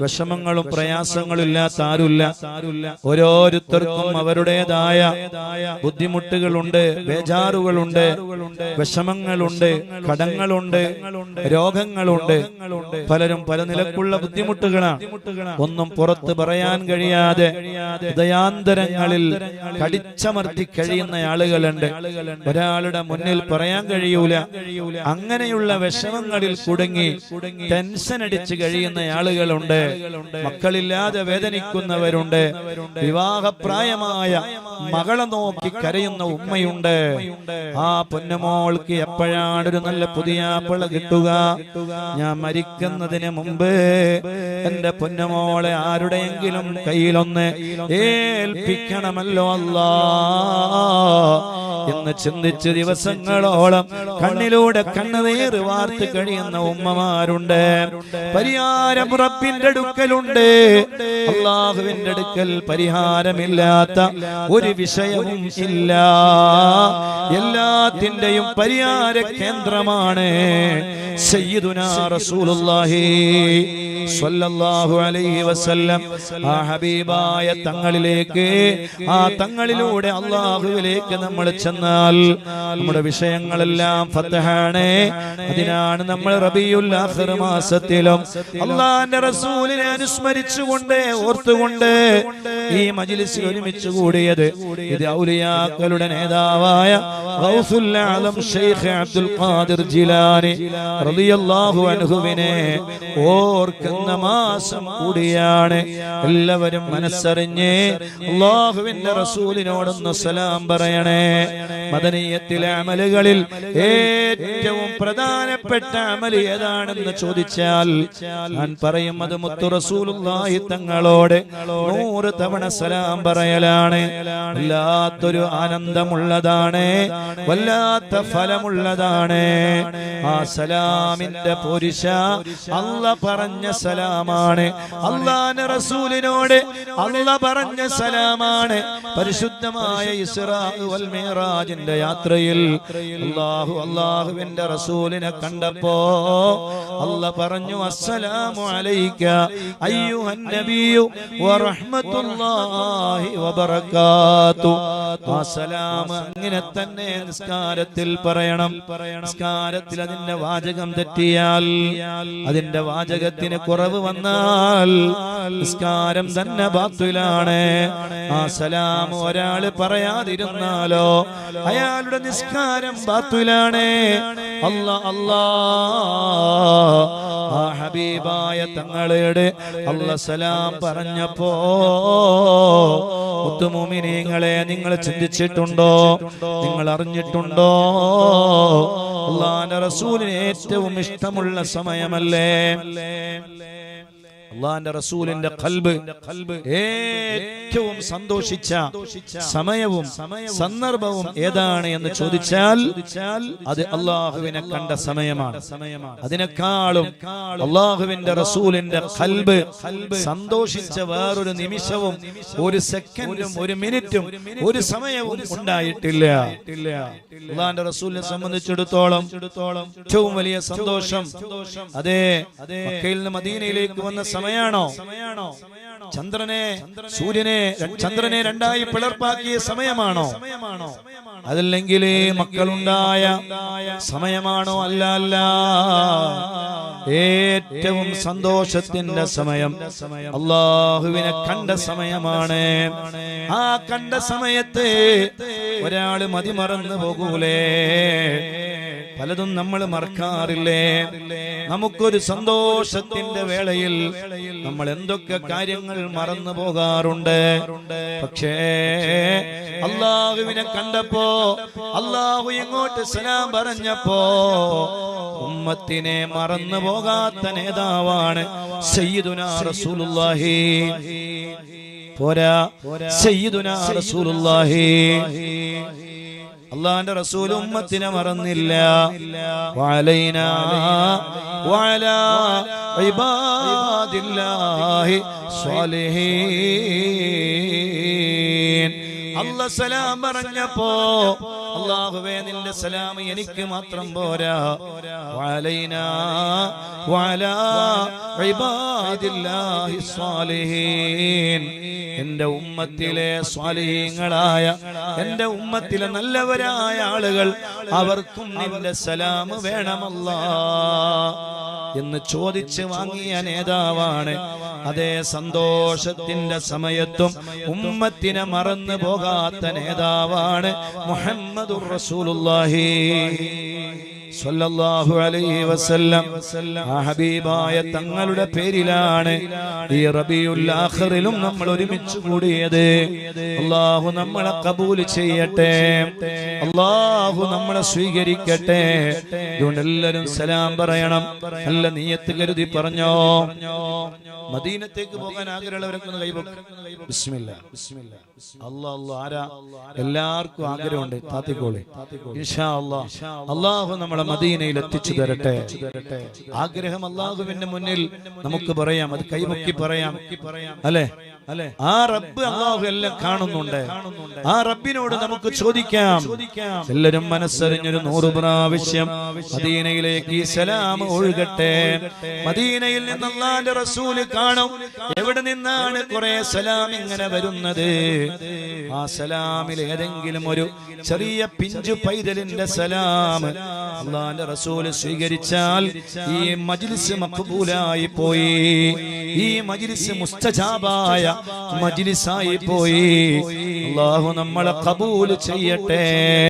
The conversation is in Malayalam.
വിഷമങ്ങളും പ്രയാസങ്ങളും ഇല്ലാത്ത ആരുമില്ല. ഓരോരുത്തർക്കും അവരുടേതായ ബുദ്ധിമുട്ടുകളുണ്ട് ബേജാറുകളുണ്ട് വിഷമങ്ങളുണ്ട് കടങ്ങളുണ്ട് രോഗങ്ങളുണ്ട്. പലരും പല നിലക്കുള്ള ബുദ്ധിമുട്ടുകളാണ്. ഒന്നും പുറത്ത് പറയാൻ കഴിയാതെ ഹൃദയാന്തരങ്ങളിൽ കടിച്ചമർത്തി കഴിയുന്ന ആളുകളുണ്ട്. ഒരാളുടെ മുന്നിൽ പറയാൻ കഴിയൂല. അങ്ങനെയുള്ള വിഷമങ്ങളിൽ കുടുങ്ങി ടെൻഷൻ അടിച്ച് കഴിയുന്ന ആളുകളുണ്ട്. മക്കളില്ലാതെ വേദനിക്കുന്നവരുണ്ട്. വിവാഹപ്രായമായ മകളെ നോക്കി കരയുന്ന ഉമ്മയുണ്ട്. ആ പൊന്നമോൾക്ക് എപ്പോഴാണ് ഒരു നല്ല പുതിയ പിള കിട്ടുക? ഞാൻ മരിക്കുന്നതിന് മുമ്പ് എന്റെ പൊന്നമോളെ ആരുടെയെങ്കിലും കയ്യിലൊന്ന് ഏൽപ്പിക്കണമല്ലോ അല്ലാ. എന്ന് ചിന്തിച്ച് ദിവസങ്ങളോളം കണ്ണിലൂടെ കണ്ണുനീർ വാർത്ത് കഴിയുന്ന ഉമ്മമാരുണ്ട്. പരിഹാരം റബ്ബിന്റെ അടുക്കലുണ്ട്. അള്ളാഹുവിന്റെ അടുക്കൽ പരിഹാരമില്ലാത്ത ഒരു വിഷയവും ഇല്ല. എല്ലാത്തിന്റെയും പരിഹാര കേന്ദ്രമാണ് സയ്യിദുനാ റസൂലുള്ളാഹി. സ്വല്ലല്ലാഹു അലൈഹി വസല്ലം. ആ ഹബീബായ തങ്ങളിലേക്ക് ആ തങ്ങളിലൂടെ അള്ളാഹുവിലേക്ക് നമ്മൾ ചെന്നാൽ നമ്മുടെ വിഷയങ്ങളെല്ലാം ഫത്തഹാണ്. അതിനാണ് നമ്മൾ റബിയുൽ ആഖിർ മാസത്തിലും അള്ളാഹിന്റെ റസൂലിനെ അനുസ്മരിച്ചുകൊണ്ട് ഓർത്തുകൊണ്ട് ഈ മജ്ലിസിൽ ഒരുമിച്ച് കൂടിയത്. ഇത് ഔലിയാക്കളുടെ നേതാവായ ഗൗസുൽ ആലം ഷെയ്ഖ് അബ്ദുൽ ഖാദിർ ജിലാനി റളിയല്ലാഹു അൻഹുവിനെ ഓർക്കുന്ന മാസം കൂടിയാണ്. എല്ലാവരും മനസ്സറിഞ്ഞ് അള്ളാഹുവിന്റെ റസൂലിനോടൊന്ന് സലാം പറയണേ. മദനീയത്തിലെ അമലുകളിൽ ഏറ്റവും പ്രധാനപ്പെട്ട അമൽ ഏതാണെന്ന് ചോദിച്ചാൽ ഞാൻ പറയും അത് മുത്തു റസൂലുള്ളാഹി തങ്ങളോട് നൂറ് തവണ സലാം പറയലാണ്. വല്ലാത്തൊരു ആനന്ദമുള്ളതാണ്. വല്ലാത്ത ഫലമുള്ളതാണ്. ആ സലാമിന്റെ പുരുഷ അല്ല പറഞ്ഞ സലാമാണ്. അള്ളാന്റെ റസൂലിനോട് അല്ല പറഞ്ഞ സലാമാണ്. പരിശുദ്ധമായ ഇസ്രാ വൽ മിറാജിന്റെ യാത്രയിൽ അള്ളാഹു അള്ളാഹുവിന്റെ റസൂലിനെ കണ്ടപ്പോ അല്ല പറഞ്ഞു അസ്സലാമു അലൈക അയ്യുഹൻ നബിയു വറഹ്മത്തുള്ളാഹി വബറകാതു ആ അങ്ങനെ തന്നെ നിസ്കാരത്തിൽ പറയണം. നിസ്കാരത്തിൽ അതിന്റെ വാചകം തെറ്റിയാൽ അതിന്റെ വാചകത്തിന് കുറവ് വന്നാൽ നിസ്കാരം തന്നെ ബാത്തിലാണ്. ആ സലാം ഒരാൾ പറയാതിരുന്നാലോ? അയാളുടെ നിസ്കാരം ബാത്തിലാണ്. അല്ല അല്ലാ. ആ ഹബീബായ തങ്ങളുടെ അല്ല സലാം പറഞ്ഞപ്പോ മുത്തുമോമിനിങ്ങളെ നിങ്ങൾ ചിന്തിച്ചിട്ടുണ്ടോ? നിങ്ങൾ അറിഞ്ഞിട്ടുണ്ടോ? അള്ളാന്റെ റസൂലിന് ഏറ്റവും ഇഷ്ടമുള്ള സമയമല്ലേ? അള്ളാന്റെ റസൂലിന്റെ കൽബ് ഏറ്റവും സന്തോഷിച്ച സമയവും സന്ദർഭവും ഏതാണ് എന്ന് ചോദിച്ചാൽ അത് അള്ളാഹുവിനെ കണ്ട സമയമാണ്. അതിനേക്കാളും അള്ളാഹുവിന്റെ റസൂലിന്റെ കൽബ് സന്തോഷിച്ച വേറൊരു നിമിഷവും ഒരു സെക്കൻഡും ഒരു മിനിറ്റും ഒരു സമയവും ഉണ്ടായിട്ടില്ല. അള്ളാന്റെ റസൂലിനെ സംബന്ധിച്ചിടത്തോളം ഏറ്റവും വലിയ സന്തോഷം. അതെ അതെ നിന്ന് മദീനയിലേക്ക് വന്ന സമയാണോ? ചന്ദ്രനെ സൂര്യനെ ചന്ദ്രനെ രണ്ടായി പിളർപ്പാക്കിയ സമയമാണോ? അതല്ലെങ്കിൽ മക്കളുണ്ടായ സമയമാണോ? അല്ല അല്ല. ഏറ്റവും സന്തോഷത്തിന്റെ സമയം അള്ളാഹുവിനെ കണ്ട സമയമാണ്. ആ കണ്ട സമയത്ത് ഒരാൾ മതിമറന്നു പോകൂലേ? പലതും നമ്മൾ മറക്കാറില്ലേ? നമുക്കൊരു സന്തോഷത്തിന്റെ വേളയിൽ നമ്മൾ എന്തൊക്കെ കാര്യങ്ങൾ മറന്നു പോകാറുണ്ട്? പക്ഷേ അള്ളാഹുവിനെ കണ്ടപ്പോ അള്ളാഹു ഇങ്ങോട്ട് സലാം പറഞ്ഞപ്പോ ഉമ്മത്തിനെ മറന്നു പോകാത്ത നേതാവാണ് സയ്യിദുനാ റസൂലുള്ളാഹി. പോരാ സയ്യിദുനാ റസൂലുള്ളാഹി. അള്ളാന്റെ റസൂൽ ഉമ്മത്തിനെ മറന്നില്ല. വഅലൈന വഅലാ ഇബാദില്ലാഹി സ്വാലിഹീൻ. അല്ല സലാം പറഞ്ഞപ്പോ അള്ളാഹുവേ നിന്റെ സലാം എനിക്ക് മാത്രം പോരാ. വഅലാ ഇബാദില്ലാഹി സ്വാലിഹീൻ. എന്റെ ഉമ്മത്തിലെ സ്വാലിഹീങ്ങളായ എന്റെ ഉമ്മത്തിലെ നല്ലവരായ ആളുകൾ അവർക്കും നിന്റെ സലാം വേണമല്ല എന്ന് ചോദിച്ച് വാങ്ങിയ നേതാവാണ്. അതേ സന്തോഷത്തിന്റെ സമയത്തും ഉമ്മത്തിനെ മറന്നു പോകാത്ത നേതാവാണ് മുഹമ്മദുർ റസൂലുള്ളാഹി. സ്വല്ലല്ലാഹു അലൈഹി വസല്ലം. ആ ഹബീബായ തങ്ങളുടെ പേരിലാണ് ഈ റബിയുൽ ആഖിറിലും നമ്മൾ ഒരുമിച്ച് കൂടിയത്. അള്ളാഹു നമ്മളെ കബൂൽ ചെയ്യട്ടെ. അള്ളാഹു നമ്മളെ സ്വീകരിക്കട്ടെ. അതുകൊണ്ട് എല്ലാവരും സലാം പറയണം. നല്ല നീയത്ത് കരുതി പറഞ്ഞോ. മദീനത്തേക്ക് പോകാൻ ആഗ്രഹമുള്ളവരൊക്കെ ഒന്ന് എല്ലാവർക്കും ആഗ്രഹമുണ്ട്. താത്തിക്കോളെ. ഇൻഷാ നമ്മളെ മദീനയിൽ എത്തിച്ചു തരട്ടെ. ആഗ്രഹം അള്ളാഹുവിന്റെ മുന്നിൽ നമുക്ക് പറയാം അത് കൈമുക്കി പറയാം. അല്ലെ? അല്ലെ ആ റബ്ബ് അള്ളാഹു എല്ലാം കാണുന്നുണ്ട്. ആ റബ്ബിനോട് നമുക്ക് ചോദിക്കാം. എല്ലാരും മനസ്സറിഞ്ഞൊരു നൂറ് പ്രാവശ്യം മദീനയിലേക്ക് സലാം ഒഴുകട്ടെ. മദീനയിൽ നിന്ന് അള്ളാന്റെ റസൂൽ കാണും. എവിടെ നിന്നാണ് കുറെ സലാം ഇങ്ങനെ വരുന്നത്? ആ സലാമിൽ ഏതെങ്കിലും ഒരു ചെറിയ പിഞ്ചു പൈതലിന്റെ സലാം അള്ളാന്റെ റസൂൽ സ്വീകരിച്ചാൽ ഈ മജിലിസ് മക്ബൂലായി പോയി. ഈ മജിലിസ് മുസ്തജാബായ മജിലിസായി പോയി. അള്ളാഹു നമ്മളെ കബൂൽ ചെയ്യട്ടെ.